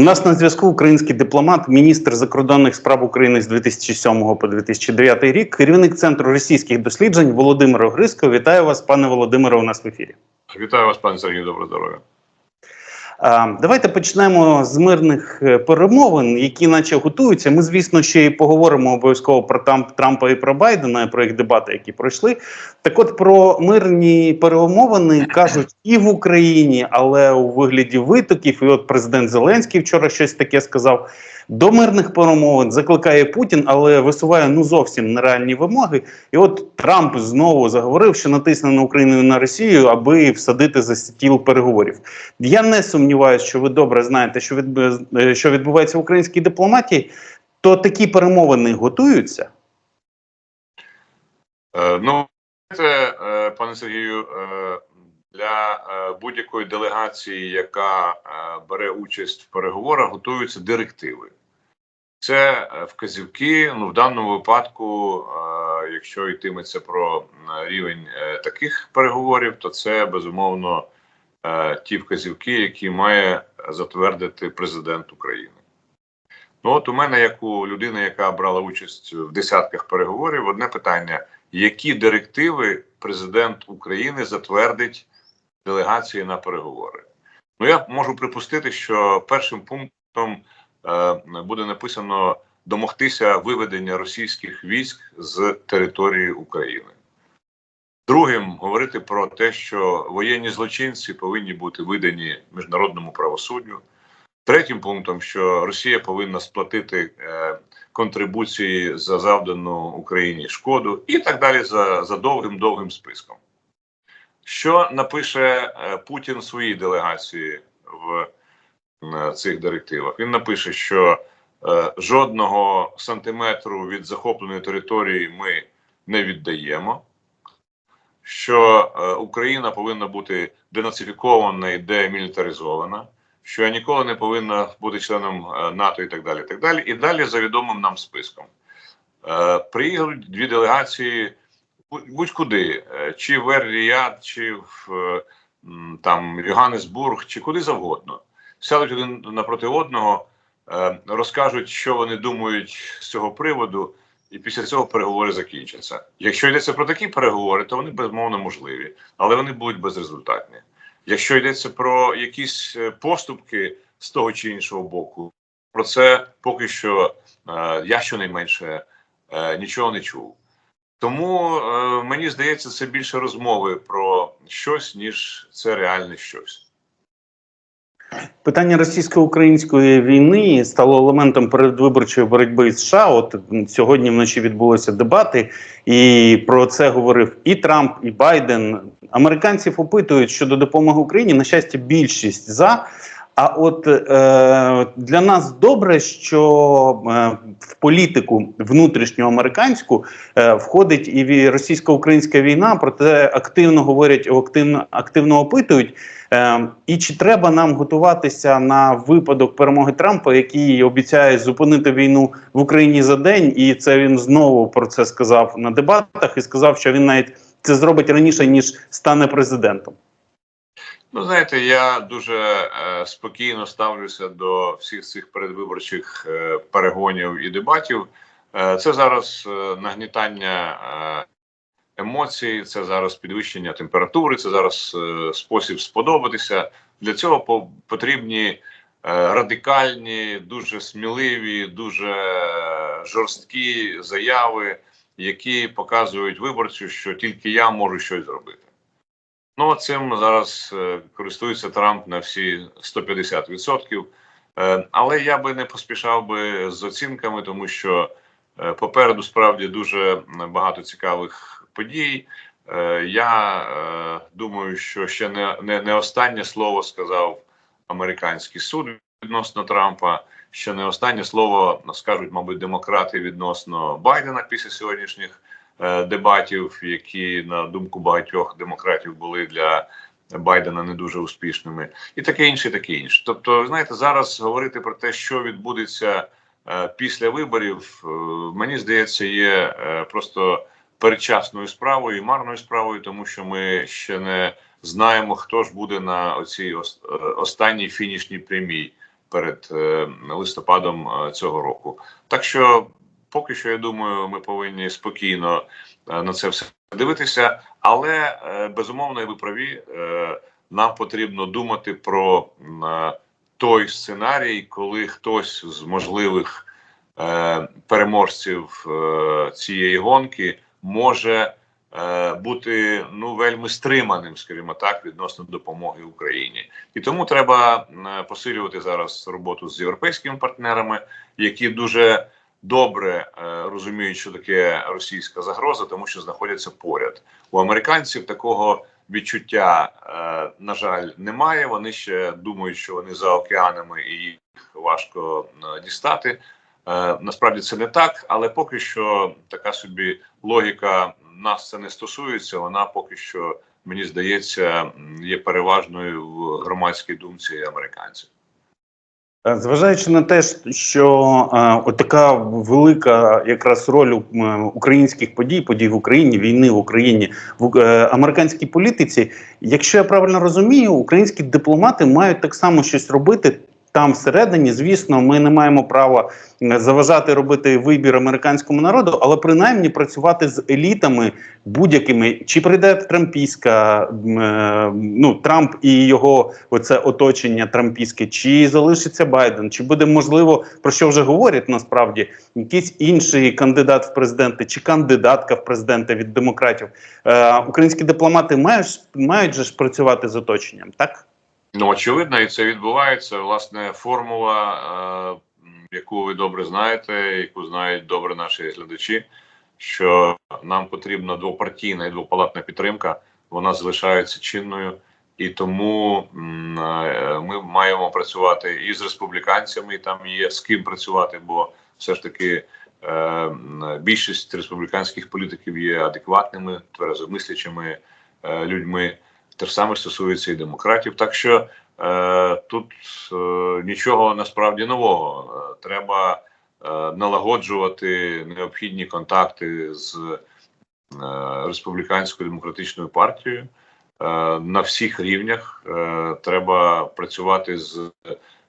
У нас на зв'язку український дипломат, міністр закордонних справ України з 2007 по 2009 рік, керівник центру російських досліджень Володимир Огриско. Вітаю вас, пане Володимире. У нас в ефірі. Вітаю вас, пане Сергію, доброго здоров'я. Давайте почнемо з мирних е, перемовин, які наче готуються. Ми, звісно, ще й поговоримо обов'язково про Трамп, Трампа і про Байдена, про їх дебати, які пройшли. Так, от про мирні перемовини кажуть і в Україні, але у вигляді витоків. І от президент Зеленський вчора щось таке сказав. До мирних перемовин закликає Путін, але висуває ну зовсім нереальні вимоги. І от Трамп знову заговорив, що натисне на Україну на Росію, аби всадити за стіл переговорів. Я не сумніваюся, що ви добре знаєте, що від е, що відбувається в українській дипломатії. То такі перемовини готуються. Е, ну, знаєте, е, пане Сергію, е, для будь-якої делегації, яка бере участь в переговорах, готуються директиви. Це е, вказівки. Ну, в даному випадку, е, якщо йтиметься про рівень е, таких переговорів, то це безумовно ті вказівки, які має затвердити президент України. Ну, от у мене, як у людини, яка брала участь в десятках переговорів, одне питання: які директиви президент України затвердить делегації на переговори? Ну, я можу припустити, що першим пунктом буде написано домогтися виведення російських військ з території України. Другим говорити про те, що воєнні злочинці повинні бути видані міжнародному правосуддю. Третім пунктом, що Росія повинна сплатити е, контрибуції за завдану Україні шкоду, і так далі за, довгим довгим списком. Що напише е, Путін своїй делегації в е, цих директивах? Він напише, що е, жодного сантиметру від захопленої території ми не віддаємо. Що е, Україна повинна бути денацифікована і демілітаризована, що я ніколи не повинна бути членом е, НАТО і так далі. І так далі. І далі за відомим нам списком. Е, приїдуть дві делегації будь- будь-куди, е, чи в Ер-Ріяд, чи в е, там Йоганнесбург, чи куди завгодно. Сядуть один напроти одного, е, розкажуть, що вони думають з цього приводу, і після цього переговори закінчаться. Якщо йдеться про такі переговори, то вони безмовно можливі, але вони будуть безрезультатні. Якщо йдеться про якісь е, поступки з того чи іншого боку, про це поки що е, я щонайменше нічого не чув. Тому мені здається, це більше розмови про щось, ніж це реальне щось. Питання російсько-української війни стало елементом передвиборчої боротьби з США. От сьогодні вночі відбулися дебати, і про це говорив і Трамп, і Байден. Американців опитують щодо допомоги Україні. На щастя, більшість за. А от е, для нас добре, що е, в політику внутрішню американську е, входить і російсько-українська війна, проте активно говорять, активно, активно опитують. Е, і чи треба нам готуватися на випадок перемоги Трампа, який обіцяє зупинити війну в Україні за день? І це він знову про це сказав на дебатах і сказав, що він навіть це зробить раніше ніж стане президентом. Ну, знаєте, я дуже е, спокійно ставлюся до всіх цих передвиборчих е, перегонів і дебатів. Е, це зараз е, нагнітання е, емоцій, це зараз підвищення температури, це зараз е, спосіб сподобатися. Для цього по- потрібні е, радикальні, дуже сміливі, дуже жорсткі заяви, які показують виборцю, що тільки я можу щось зробити. Ну, цим зараз е, користується Трамп на всі 150%. Е, але я би не поспішав би з оцінками, тому що е, попереду справді дуже багато цікавих подій. Я думаю, що ще не, не, не останнє слово сказав американський суд відносно Трампа. Ще не останнє слово скажуть, мабуть, демократи відносно Байдена після сьогоднішніх дебатів, які на думку багатьох демократів були для Байдена не дуже успішними, і таке інше, таке інше. Тобто, знаєте, зараз говорити про те, що відбудеться е, після виборів, е, мені здається, є е, просто передчасною справою і марною справою, тому що ми ще не знаємо, хто ж буде на оцій е, останній фінішній прямій перед е, листопадом е, цього року. Так що, поки що, я думаю, ми повинні спокійно е, на це все дивитися, але е, безумовно, і ви праві. Е, нам потрібно думати про той сценарій, коли хтось з можливих переможців цієї гонки може бути ну вельми стриманим, скажімо так, відносно допомоги Україні, і тому треба посилювати зараз роботу з європейськими партнерами, які дуже добре е, розуміють, що таке російська загроза, тому що знаходяться поряд. У американців такого відчуття, е, на жаль, немає. Вони ще думають, що вони за океанами і їх важко е, дістати. Насправді це не так, але поки що така собі логіка нас це не стосується. Вона поки що мені здається є переважною в громадській думці американців. Е, Зважаючи на те, що е, така велика якраз роль е, українських подій, подій в Україні, війни в Україні в е, американській політиці, якщо я правильно розумію, українські дипломати мають так само щось робити. Там всередині, звісно, ми не маємо права е, заважати робити вибір американському народу, але принаймні працювати з елітами будь-якими. Чи прийде Трампійська е, ну Трамп і його оце оточення Трампійське, чи залишиться Байден, чи буде можливо про що вже говорять насправді якийсь інший кандидат в президенти чи кандидатка в президенти від демократів? Е, українські дипломати мають мають же ж працювати з оточенням, так? Ну, очевидно, і це відбувається. Власне, формула, е, яку ви добре знаєте, яку знають добре наші глядачі, що нам потрібна двопартійна і двопалатна підтримка, вона залишається чинною, і тому е, ми маємо працювати і з республіканцями, і там є з ким працювати, бо все ж таки. е, Більшість республіканських політиків є адекватними, тверезомислячими людьми. Те ж саме стосується і демократів. Так що е, тут е, нічого насправді нового. Е, треба е, налагоджувати необхідні контакти з е, республіканською демократичною партією е, на всіх рівнях. Е, треба працювати з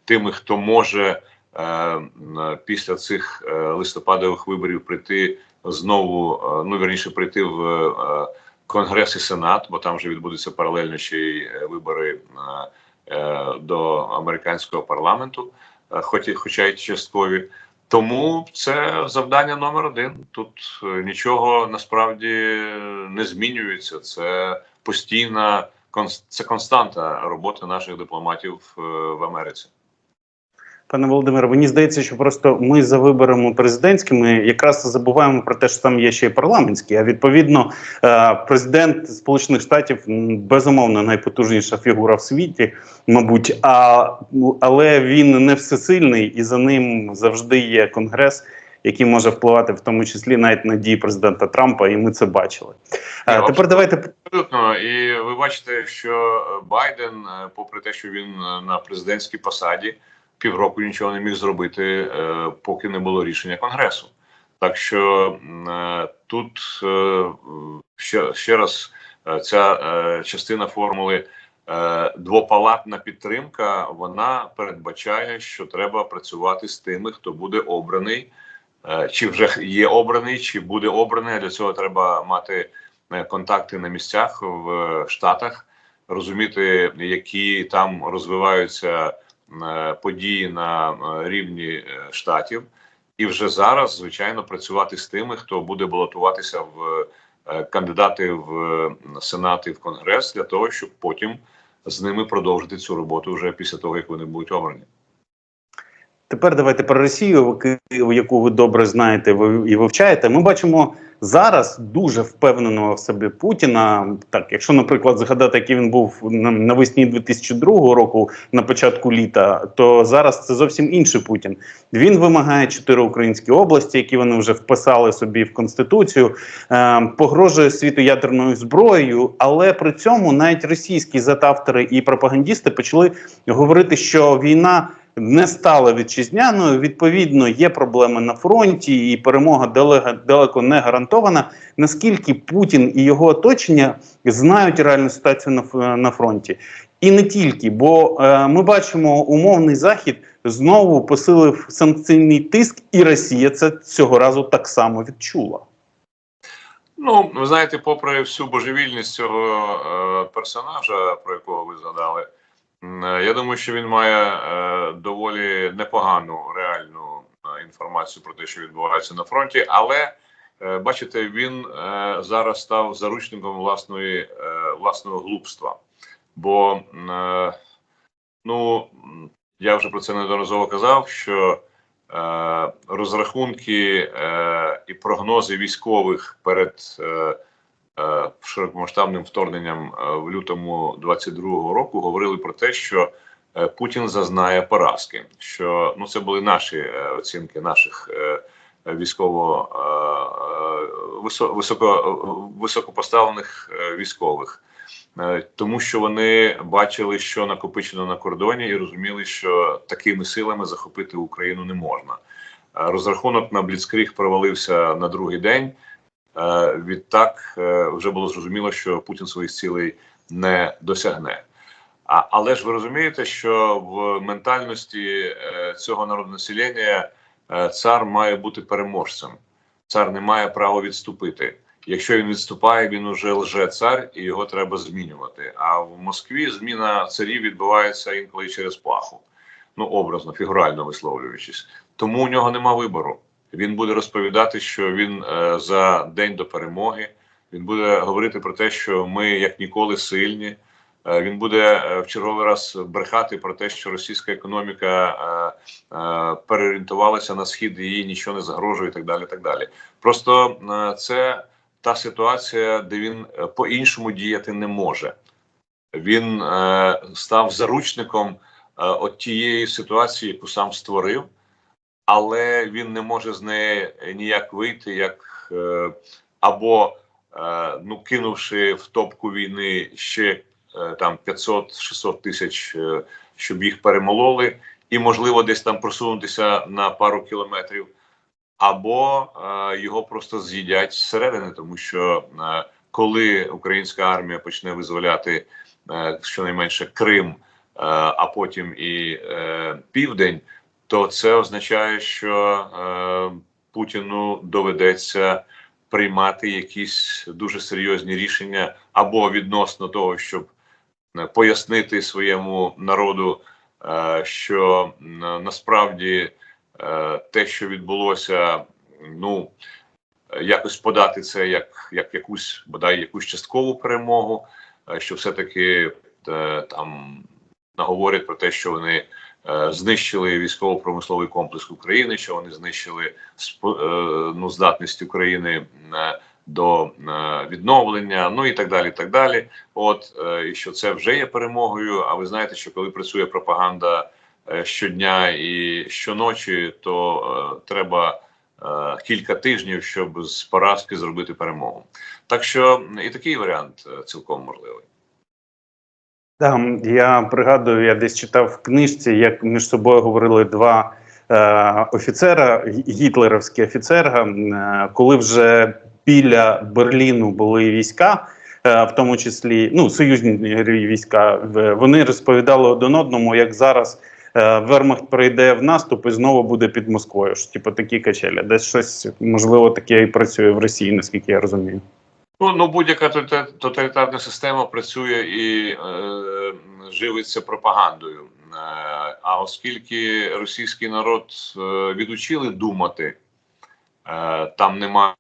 тими, хто може е, після цих е, листопадових виборів прийти знову, е, ну вірніше прийти в. е, Конгрес і Сенат, бо там вже відбудуться паралельно ще й вибори е, е, до американського парламенту, е, хоч хоча й часткові. Тому це завдання номер один. Тут нічого насправді не змінюється. Це постійна це константа роботи наших дипломатів в Америці. Пане Володимире, мені здається, що просто ми за виборами президентськими якраз забуваємо про те, що там є ще й парламентські. А відповідно, е, президент Сполучених Штатів безумовно найпотужніша фігура в світі, мабуть, а але він не всесильний, і за ним завжди є конгрес. Який може впливати в тому числі навіть на дії президента Трампа, і ми це бачили. Е, Ні, тепер давайте Абсолютно, і ви бачите, що Байден, е, попри те, що він е, на президентській посаді, півроку нічого не міг зробити, е, поки не було рішення конгресу. Так що е, тут е, ще, ще раз ця частина формули двопалатна підтримка, вона передбачає, що треба працювати з тими, хто буде обраний, чи вже є обраний, чи буде обраний. Для цього треба мати контакти на місцях в Штатах, розуміти, які там розвиваються події на е, рівні е, штатів, і вже зараз, звичайно, працювати з тими, хто буде балотуватися в е, кандидати в е, Сенат і в Конгрес, для того, щоб потім з ними продовжити цю роботу вже після того, як вони будуть обрані. Тепер давайте про Росію, яку- ви добре знаєте і вивчаєте. Ми бачимо зараз дуже впевненого в собі Путіна. Так, якщо, наприклад, згадати, який він був на- навесні 2002 року, на початку літа, то зараз це зовсім інший Путін. Він вимагає чотири українські області, які вони вже вписали собі в конституцію, е, погрожує світу ядерною зброєю, але при цьому навіть російські затавтори і пропагандісти почали говорити, що війна не стала вітчизняною. Відповідно, є проблеми на фронті, і перемога далеко, не гарантована. Наскільки Путін і його оточення знають реальну ситуацію на, на фронті? І не тільки, бо е, ми бачимо умовний захід знову посилив санкційний тиск, і Росія це цього разу так само відчула. Ну, ви знаєте, попри всю божевільність цього е, персонажа, про якого ви згадали, я думаю, що він має е, доволі непогану реальну е, інформацію про те, що відбувається на фронті. Але е, бачите, він е, зараз став заручником власної е, власного глупства. Бо е, ну я вже про це неодноразово казав, що е, розрахунки е, і прогнози військових перед е, е, широкомасштабним вторгненням е, в лютому 22-го року говорили про те, що е, Путін зазнає поразки. Що ну це були наші е, оцінки наших е, військово е, е, високо, високопоставлених е, військових. Е, Тому що вони бачили, що накопичено на кордоні, і розуміли, що такими силами захопити Україну не можна. Е, Розрахунок на Бліцкріг провалився на другий день. Е, Відтак е, вже було зрозуміло, що Путін своїх цілей не досягне. А, але ж ви розумієте, що в ментальності е, цього народонаселення цар має бути переможцем. Цар не має права відступити. Якщо він відступає, він уже лже цар і його треба змінювати. А в Москві зміна царів відбувається інколи через плаху. Ну, образно, фігурально висловлюючись. Тому у нього нема вибору. Він буде розповідати, що він е, за день до перемоги. Він буде говорити про те, що ми як ніколи сильні. Е, Він буде е, в черговий раз брехати про те, що російська економіка переорієнтувалася на схід, їй нічого не загрожує, і так далі. Так далі. Просто це та ситуація, де він по-іншому діяти не може. Він став заручником от тієї ситуації, яку сам створив, але він не може з неї ніяк вийти, як е, або е, ну кинувши в топку війни ще е, там 500-600 тисяч, щоб їх перемололи, і можливо десь там просунутися на пару кілометрів або його просто з'їдять зсередини, тому що е, коли українська армія почне визволяти щонайменше Крим, а потім і Південь, то це означає, що е, Путіну доведеться приймати якісь дуже серйозні рішення або відносно того, щоб е, пояснити своєму народу, е, що м, насправді е, те, що відбулося, ну е, якось подати це як, як якусь бодай якусь часткову перемогу, е, що все-таки е, там наговорять про те, що вони е, знищили військово-промисловий комплекс України, що вони знищили е, ну, здатність України е, до е, відновлення, ну і так далі. і так далі. От е, і що це вже є перемогою. А ви знаєте, що коли працює пропаганда е, щодня і щоночі, то е, треба е, кілька тижнів, щоб з поразки зробити перемогу. Так що і такий варіант е, цілком можливий. Да, я пригадую, я десь читав в книжці, як між собою говорили два е, офіцера, гітлерівські офіцера, е, коли вже біля Берліну були війська, е, в тому числі ну, союзні війська, вони розповідали один одному, як зараз е, Вермахт прийде в наступ і знову буде під Москвою. Що, типу такі качелі. Десь щось можливо таке і працює в Росії, наскільки я розумію. Ну, ну будь-яка тоталітарна система працює і е, живиться пропагандою. Е, а оскільки російський народ е, відучили думати, е, там немає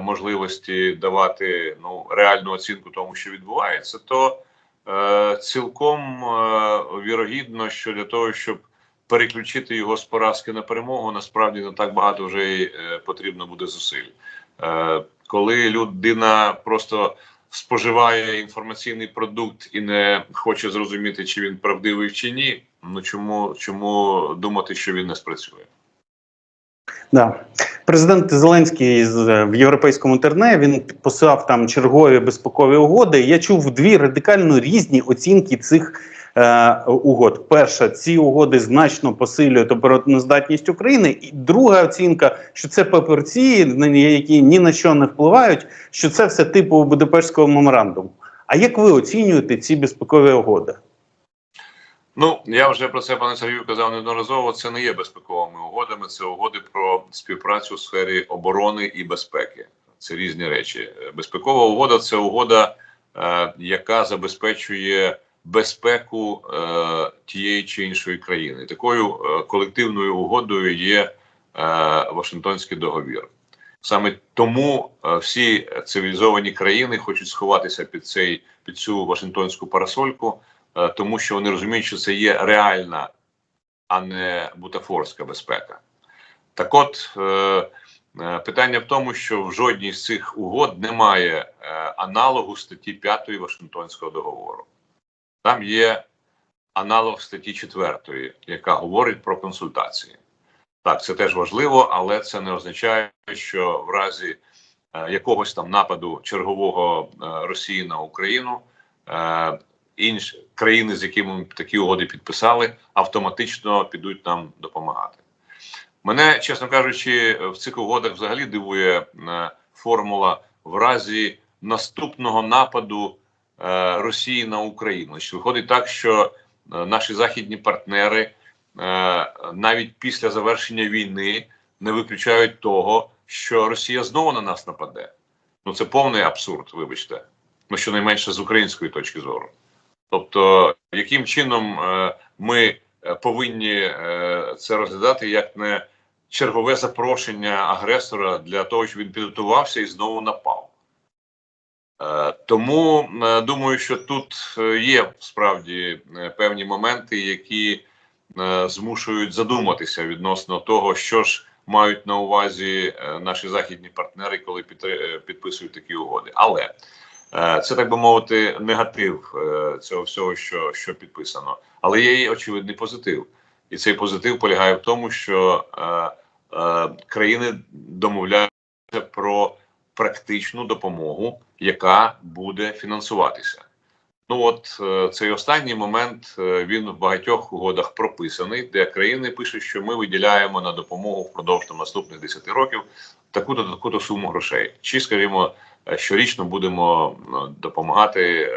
можливості давати ну, реальну оцінку тому, що відбувається, то е, цілком е, вірогідно, що для того, щоб переключити його з поразки на перемогу, насправді не так багато вже й е, потрібно буде зусиль. Е, коли людина просто споживає інформаційний продукт і не хоче зрозуміти, чи він правдивий чи ні, ну чому, чому думати, що він не спрацює? Да. Президент Зеленський з- в європейському терне він підписав там чергові безпекові угоди. Я чув дві радикально різні оцінки цих е, угод. Перша, ці угоди значно посилюють обороноздатність України. І друга оцінка, що це папірці, які ні на що не впливають, що це все типу Будапештського меморандуму. А як ви оцінюєте ці безпекові угоди? Ну я вже про це пане Сергію казав неодноразово. Це не є безпековими угодами. Це угоди про співпрацю у сфері оборони і безпеки. Це різні речі. Безпекова угода це угода, е, яка забезпечує безпеку е, тієї чи іншої країни. Такою е, колективною угодою є е, Вашингтонський договір. Саме тому е, всі цивілізовані країни хочуть сховатися під цей під цю Вашингтонську парасольку, е, тому що вони розуміють, що це є реальна, а не бутафорська безпека. Так от е, е, питання в тому, що в жодній з цих угод немає е, аналогу статті 5 Вашингтонського договору. Там є аналог статті 4, яка говорить про консультації. Так, це теж важливо, але це не означає, що в разі е, якогось там нападу чергового е, Росії на Україну е, інші країни, з якими ми такі угоди підписали, автоматично підуть нам допомагати. Мене, чесно кажучи, в цих угодах взагалі дивує е, формула в разі наступного нападу Росії на Україну. Що виходить так, що е, наші західні партнери е, навіть після завершення війни не виключають того, що Росія знову на нас нападе. Ну це повний абсурд, вибачте. Ну щонайменше з української точки зору. Тобто, яким чином е, ми е, повинні е, це розглядати як не чергове запрошення агресора для того, щоб він підготувався і знову напав. Е, Тому е, думаю, що тут е, є справді певні моменти, які змушують задуматися відносно того, що ж мають на увазі наші західні партнери, коли підписують такі угоди. Але це так би мовити, негатив цього всього, що, що підписано. Але є і очевидний позитив, і цей позитив полягає в тому, що країни домовляються про практичну допомогу, яка буде фінансуватися. Ну от е, цей останній момент е, він в багатьох угодах прописаний, де країни пишуть, що ми виділяємо на допомогу впродовж наступних 10 років таку-то таку-то суму грошей. Чи, скажімо, е, щорічно будемо допомагати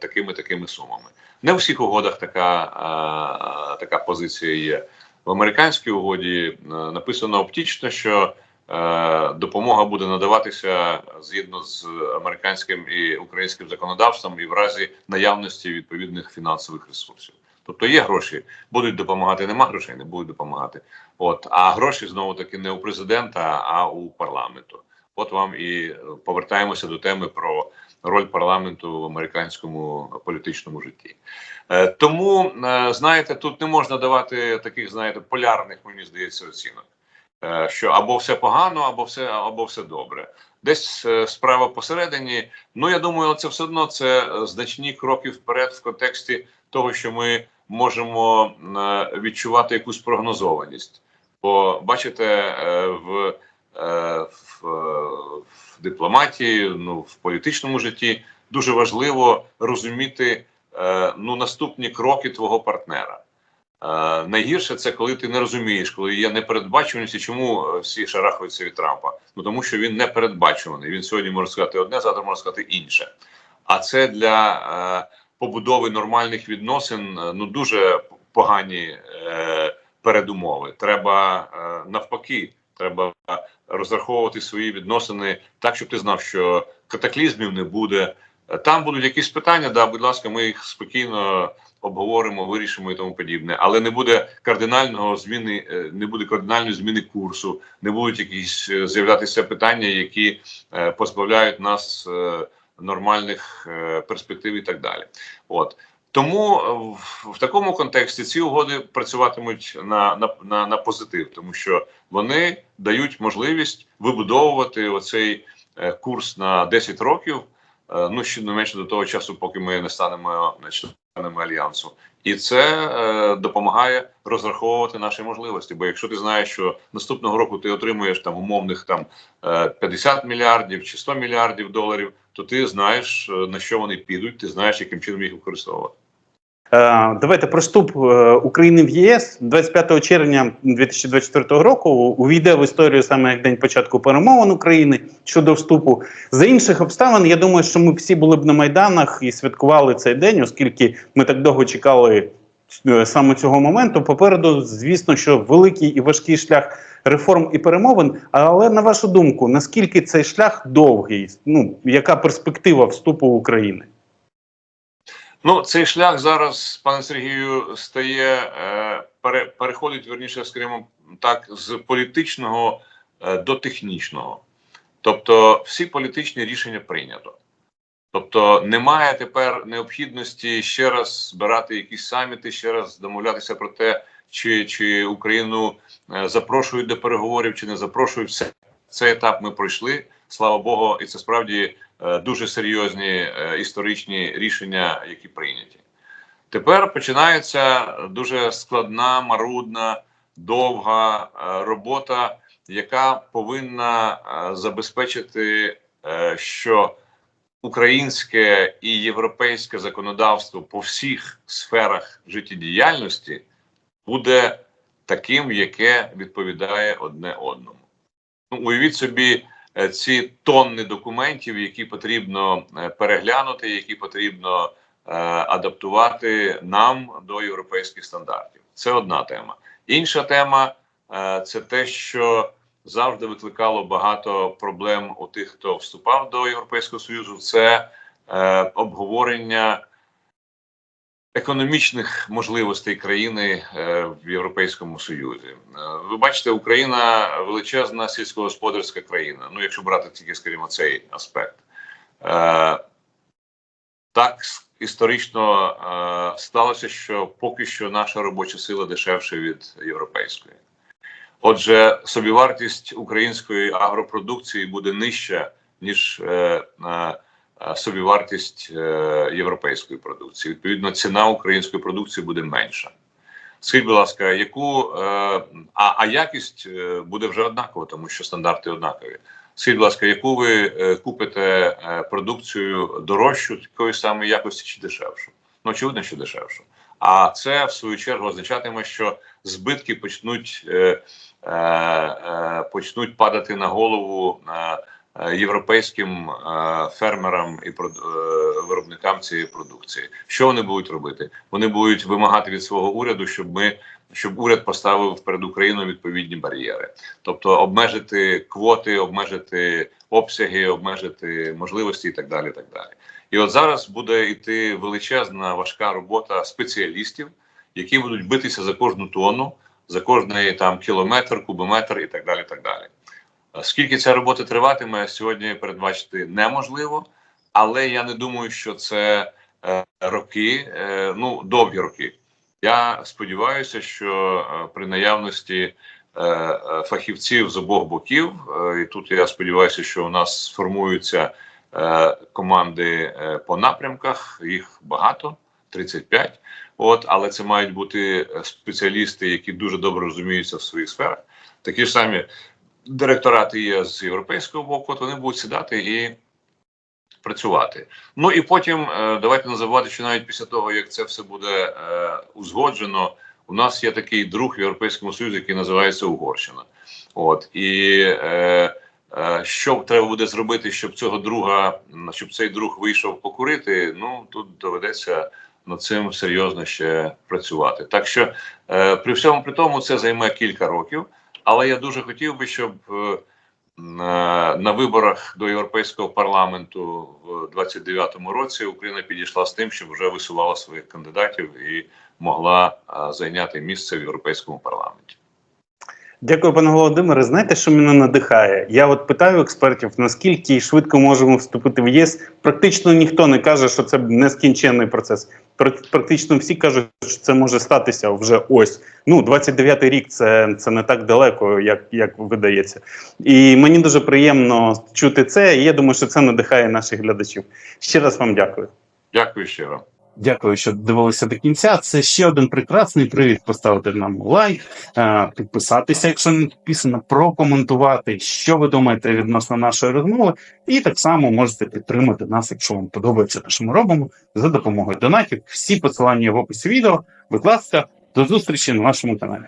такими такими сумами. Не у всіх угодах така, така позиція є. В американській угоді написано оптично, що допомога буде надаватися згідно з американським і українським законодавством і в разі наявності відповідних фінансових ресурсів. Тобто є гроші, будуть допомагати, нема грошей, не будуть допомагати. От а гроші знову таки не у президента, а у парламенту. От вам і е, повертаємося до теми про роль парламенту в американському політичному житті. Е, тому е, знаєте, тут не можна давати таких, знаєте, полярних, мені здається, оцінок. Е, Що або все погано, або все, або все добре. Десь е, справа посередині. Ну я думаю, це все одно це значні кроки вперед в контексті того, що ми можемо е, відчувати якусь прогнозованість. Бо бачите, в, в, в дипломатії, ну в політичному житті дуже важливо розуміти ну наступні кроки твого партнера. Е, найгірше це коли ти не розумієш, коли є непередбачуваність. Чому е, всі шарахаються від Трампа? Ну тому що він непередбачуваний. Він сьогодні може сказати одне, завтра може сказати інше. А це для е, побудови нормальних відносин ну дуже погані передумови. Треба навпаки, треба розраховувати свої відносини так, щоб ти знав, що катаклізмів не буде. Там будуть якісь питання, да, будь ласка, ми їх спокійно обговоримо, вирішимо і тому подібне. Але не буде кардинального зміни, е, не буде кардинальної зміни курсу, не будуть якісь е, з'являтися питання, які е, позбавляють нас нормальних перспектив і так далі. От тому в, в такому контексті ці угоди працюватимуть на, на, на, на позитив, тому що вони дають можливість вибудовувати оцей курс на 10 років. Ну ще не менше до того часу, поки ми не станемо членами альянсу, і це е, допомагає розраховувати наші можливості. Бо якщо ти знаєш, що наступного року ти отримуєш там умовних там е, 50 мільярдів чи 100 мільярдів доларів, то ти знаєш е, на що вони підуть, ти знаєш, яким чином їх використовувати. Е, Давайте про вступ е, України в ЄС 25 червня 2024 року увійде в історію саме як день початку перемовин України щодо вступу. За інших обставин, я думаю, що ми всі були б на майданах і святкували цей день, оскільки ми так довго чекали е, саме цього моменту. Попереду, звісно, що великий і важкий шлях реформ і перемовин. Але на вашу думку, наскільки цей шлях довгий? Ну яка перспектива вступу України? Ну, цей шлях зараз, пане Сергію, стає е, пере, переходить верніше, скажімо так, з політичного е, до технічного. Тобто, всі політичні рішення прийнято. Тобто, немає тепер необхідності ще раз збирати якісь саміти, ще раз домовлятися про те, чи, чи Україну е, запрошують до переговорів, чи не запрошують. Все цей етап ми пройшли. Слава Богу, і це справді дуже серйозні е, історичні рішення, які прийняті. Тепер починається дуже складна, марудна, довга е, робота, яка повинна е, забезпечити, е, що українське і європейське законодавство по всіх сферах життєдіяльності буде таким, яке відповідає одне одному. Ну, уявіть собі е, ці тонни документів, які потрібно е, переглянути, які потрібно е, адаптувати нам до європейських стандартів. Це одна тема. Інша тема е, це те, що завжди викликало багато проблем у тих, хто вступав до Європейського Союзу. Це е, обговорення економічних можливостей країни е, в Європейському Союзі. Е, ви бачите, Україна величезна сільськогосподарська країна. Ну, якщо брати тільки, скажімо, цей аспект. Е, так історично сталося, що поки що наша робоча сила дешевша від європейської. Отже, собівартість української агропродукції буде нижча, ніж собівартість е, європейської продукції. Відповідно, ціна української продукції буде менша. Скажіть, будь ласка, яку е, а, а якість е, буде вже однакова, тому що стандарти однакові. Скажіть, будь ласка, яку ви купите продукцію дорожчу, такої самої якості чи дешевшу? Ну, очевидно, що дешевшу. А це в свою чергу означатиме, що збитки почнуть е, е, почнуть падати на голову європейським е, фермерам і е, виробникам цієї продукції. Що вони будуть робити? Вони будуть вимагати від свого уряду, щоб ми щоб уряд поставив перед Україною відповідні бар'єри, тобто обмежити квоти, обмежити обсяги, обмежити можливості і так далі. І так далі. І от зараз буде йти величезна важка робота спеціалістів, які будуть битися за кожну тонну, за кожний там кілометр, кубометр і так далі. і так далі. Скільки ця робота триватиме, сьогодні передбачити неможливо, але я не думаю, що це е, роки, е, ну довгі роки. Я сподіваюся, що е, при наявності фахівців з обох боків, і тут я сподіваюся, що у нас сформуються команди по напрямках. Їх багато 35. От, але це мають бути спеціалісти, які дуже добре розуміються в своїх сферах. Такі ж самі директорати є з європейського боку. От вони будуть сідати і працювати. Ну і потім е, давайте не забувати, що навіть після того, як це все буде е, узгоджено, у нас є такий друг в Європейському Союзі, який називається Угорщина. От і е, е, що треба буде зробити, щоб цього друга, щоб цей друг вийшов покурити. Ну тут доведеться над цим серйозно ще працювати. Так що е, при всьому при тому це займе кілька років, але я дуже хотів би, щоб е, на, на виборах до європейського парламенту в 29-му році Україна підійшла з тим, щоб вже висувала своїх кандидатів і могла а, зайняти місце в європейському парламенті. Дякую, пане Володимире. Знаєте, що мене надихає? Я от питаю експертів, наскільки швидко можемо вступити в ЄС. Практично ніхто не каже, що це нескінченний процес. Пр- Практично всі кажуть, що це може статися вже ось. Ну, 29-й рік це, це не так далеко, як, як видається. І мені дуже приємно чути це. І я думаю, що це надихає наших глядачів. Ще раз вам дякую. Дякую щиро. Дякую, що дивилися до кінця. Це ще один прекрасний привід поставити нам лайк, е, підписатися, якщо не підписано, прокоментувати, що ви думаєте відносно нашої розмови, і так само можете підтримати нас, якщо вам подобається те, що ми робимо, за допомогою донатів. Всі посилання в описі відео. Будь ласка, до зустрічі на нашому каналі.